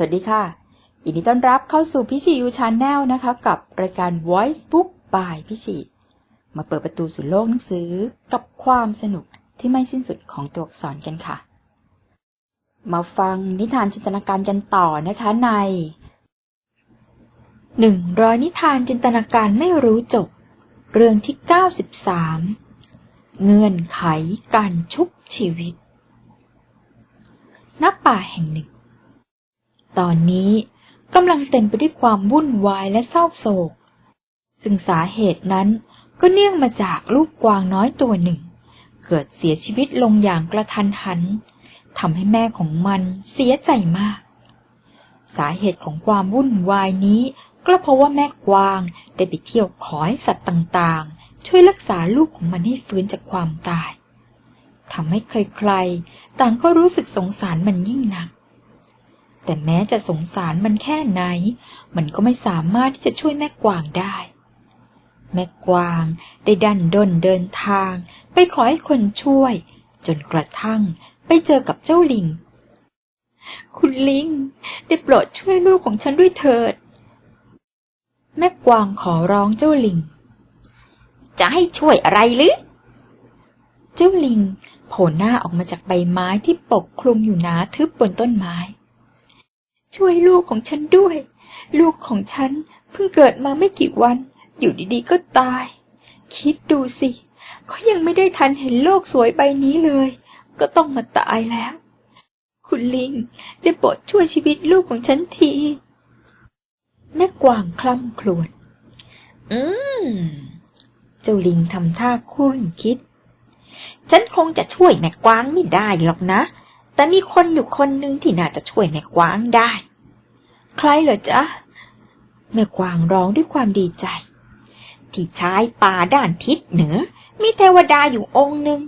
สวัสดีค่ะยินดีต้อนรับเข้าสู่พิชิยูชาแนลนะคะ กับรายการ Voice Book by พิชิมาเปิดประตูสู่โลกหนังสือกับความสนุกที่ไม่สิ้นสุดของตัวอักษรกันค่ะ มาฟังนิทานจินตนาการกันต่อนะคะในหนึ่งร้อยนิทานจินตนาการไม่รู้จบ เรื่องที่ 93 เงื่อนไขการชุบชีวิต ณ ป่าแห่งหนึ่ง ตอนนี้กำลังเต็มไปด้วยความวุ่นวายและเศร้าโศก ซึ่งสาเหตุนั้นก็เนื่องมาจากลูกกวางน้อยตัวหนึ่ง เกิดเสียชีวิตลงอย่างกระทันหันทำให้แม่ของมันเสียใจมาก สาเหตุของความวุ่นวายนี้ ก็เพราะว่าแม่กวางได้ไปเที่ยวขอให้สัตว์ต่างๆ ช่วยรักษาลูกของมันให้ฟื้นจากความตายทำให้ใครๆต่างก็รู้สึกสงสารมันยิ่งหนัก แต่แม้จะสงสารมันแค่ไหน มันก็ไม่สามารถที่จะช่วยแม่กวางได้ แม่กวางได้ดันด้นเดินทาง ไปขอให้คนช่วย จนกระทั่งไปเจอกับเจ้าลิง คุณลิง ได้โปรดช่วยลูกของฉันด้วยเถิด แม่กวางขอร้องเจ้าลิง จะให้ช่วยอะไรหรือ เจ้าลิงโผล่หน้าออกมาจากใบไม้ที่ปกคลุมอยู่หนาทึบบนต้นไม้ ช่วยลูกของฉันด้วย ลูกของฉันเพิ่งเกิดมาไม่กี่วัน อยู่ดีๆก็ตาย คิดดูสิเขายังไม่ได้ทันเห็นโลกสวยใบนี้เลย ก็ต้องมาตายแล้ว คุณลิง ได้โปรดช่วยชีวิตลูกของฉันที แม่กวางคล่ำครวญอืม เจ้าลิงทำท่าคุ้นคิด ฉันคงจะช่วยแม่กวางไม่ได้หรอกนะ แต่มีคนอยู่คนหนึ่งที่น่าจะช่วยแม่กวางได้ ใครเหรอจ๊ะ แม่กวางร้องด้วยความดีใจ ที่ชายป่าด้านทิศเหนือ มีเทวดาอยู่องค์หนึ่ง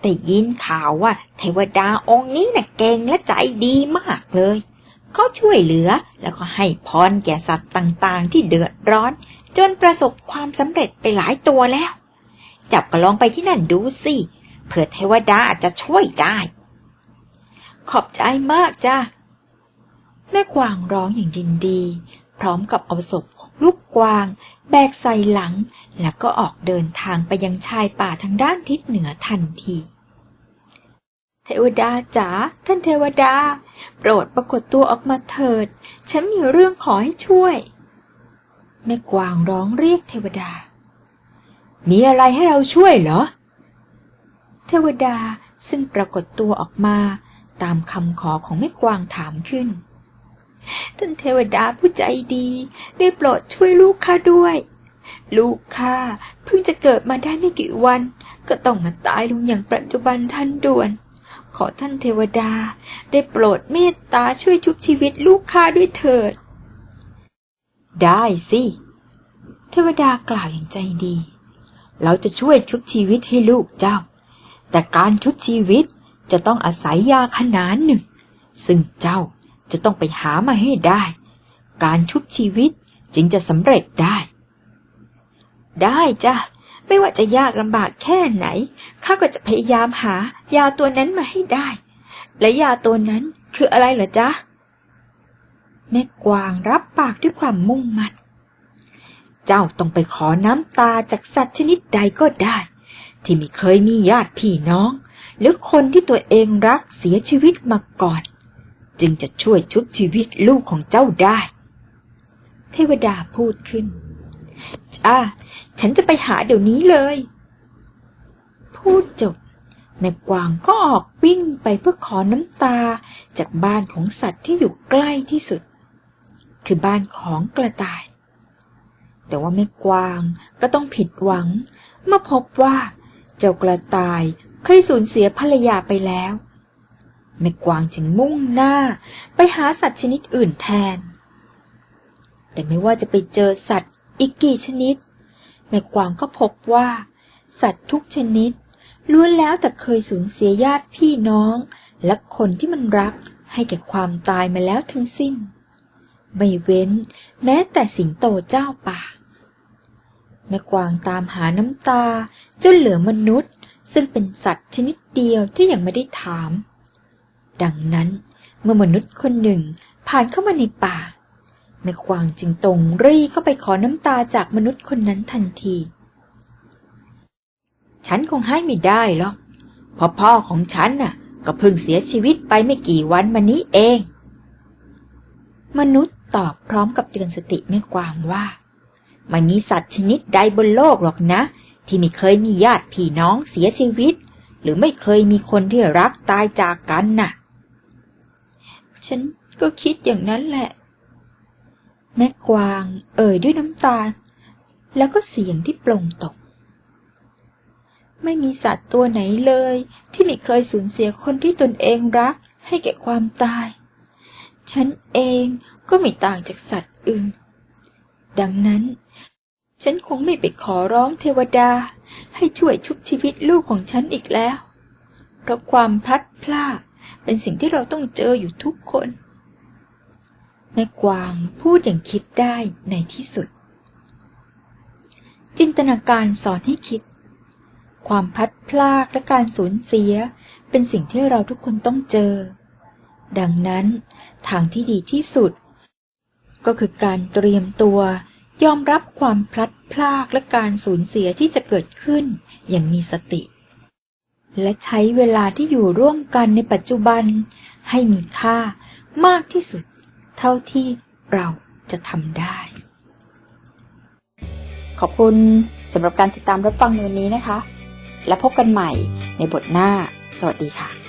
แต่ยินข่าวว่าเทวดาองค์นี้น่ะเก่งและใจดีมากเลยเขาช่วยเหลือแล้วก็ให้พรแก่สัตว์ต่างๆ ที่เดือดร้อน จนประสบความสำเร็จไปหลายตัวแล้ว จับก็ลองไปที่นั่นดูสิเผื่อเทวดาอาจจะช่วยได้ ขอบใจมากจ้ะ แม่กวางร้องอย่างดินดี พร้อมกับเอาศพลูกกวาง แบกใส่หลัง แล้วก็ออกเดินทางไปยังชายป่าทางด้านทิศเหนือทันที เทวดาจ๋าท่านเทวดา โปรดปรากฏตัวออกมาเถิด ฉันมีเรื่องขอให้ช่วย แม่กวางร้องเรียกเทวดา มีอะไรให้เราช่วยเหรอ เทวดาซึ่งปรากฏตัวออกมา ตามคำขอของแม่กวางถามขึ้น ท่านเทวดาผู้ใจดี ได้โปรดช่วยลูกข้าด้วย ลูกข้าเพิ่งจะเกิดมาได้ไม่กี่วัน ก็ต้องมาตายลงอย่างปัจจุบันทันด่วน ขอท่านเทวดาได้โปรดเมตตาช่วยชุบชีวิตลูกข้าด้วยเถิด ได้สิ เทวดากล่าวอย่างใจดี เราจะช่วยชุบชีวิตให้ลูกเจ้า แต่การชุบชีวิต จะต้องอาศัยยาขนานหนึ่ง ซึ่งเจ้าจะต้องไปหามาให้ได้ การชุบชีวิตจึงจะสำเร็จได้ ได้จ้ะ ไม่ว่าจะยากลำบากแค่ไหน ข้าก็จะพยายามหายาตัวนั้นมาให้ได้ และยาตัวนั้นคืออะไรเหรอจ๊ะ แม่กวางรับปากด้วยความมุ่งมั่น เจ้าต้องไปขอน้ำตาจากสัตว์ชนิดใดก็ได้ ที่ไม่เคยมีญาติพี่น้อง หรือคนที่ตัวเองรักเสียชีวิตมาก่อน จึงจะช่วยชุบชีวิตลูกของเจ้าได้ เทวดาพูดขึ้น จ้า ฉันจะไปหาเดี๋ยวนี้เลย พูดจบ แม่กวางก็ออกวิ่งไปเพื่อขอน้ำตาจากบ้านของสัตว์ที่อยู่ใกล้ที่สุด คือบ้านของกระต่าย แต่ว่าแม่กวางก็ต้องผิดหวังเมื่อพบว่าเจ้ากระต่าย เคยสูญเสียภรรยาไปแล้วแม่กวางจึงมุ่งหน้าไปหาสัตว์ชนิดอื่นแทน แต่ไม่ว่าจะไปเจอสัตว์อีกกี่ชนิด แม่กวางก็พบว่า สัตว์ทุกชนิดล้วนแล้วแต่เคยสูญเสียญาติพี่น้อง และคนที่มันรักให้แก่ความตายมาแล้วทั้งสิ้น ไม่เว้นแม้แต่สิงโตเจ้าป่า แม่กวางตามหาน้ำตาจนเหลือมนุษย์ ซึ่งเป็นสัตว์ชนิดเดียวที่ยังไม่ได้ถาม ดังนั้นเมื่อมนุษย์คนหนึ่งผ่านเข้ามาในป่าแม่กวางจึงตรงรีเข้าไปขอน้ำตาจากมนุษย์คนนั้นทันที ฉันคงให้ไม่ได้หรอกเพราะพ่อของฉันน่ะ ก็เพิ่งเสียชีวิตไปไม่กี่วันมานี้เอง มนุษย์ตอบพร้อมกับเตือนสติแม่กวางว่า ไม่มีสัตว์ชนิดใดบนโลกหรอกนะ ที่ไม่เคยมีญาติพี่น้องเสียชีวิต หรือไม่เคยมีคนที่รักตายจากกันน่ะ ฉันก็คิดอย่างนั้นแหละ แม่กวางเอ่ยด้วยน้ำตา แล้วก็เสียงที่ปลงตก ไม่มีสัตว์ตัวไหนเลย ที่ไม่เคยสูญเสียคนที่ตนเองรักให้แก่ความตาย ฉันเองก็ไม่ต่างจากสัตว์อื่น ดังนั้น ฉันคงไม่ไปขอร้องเทวดา ให้ช่วยชุบชีวิตลูกของฉันอีกแล้ว เพราะความพลัดพรากเป็นสิ่งที่เราต้องเจออยู่ทุกคน แม่กวางพูดอย่างคิดได้ในที่สุด จินตนาการสอนให้คิด ความพลัดพรากและการสูญเสีย เป็นสิ่งที่เราทุกคนต้องเจอ ดังนั้นทางที่ดีที่สุด ก็คือการเตรียมตัว ยอมรับความพลัดพรากและการสูญเสียที่จะเกิดขึ้น อย่างมีสติ และใช้เวลาที่อยู่ร่วมกันในปัจจุบัน ให้มีค่ามากที่สุด เท่าที่เราจะทำได้ ขอบคุณสำหรับการติดตามรับฟังในวันนี้นะคะ และพบกันใหม่ในบทหน้า สวัสดีค่ะ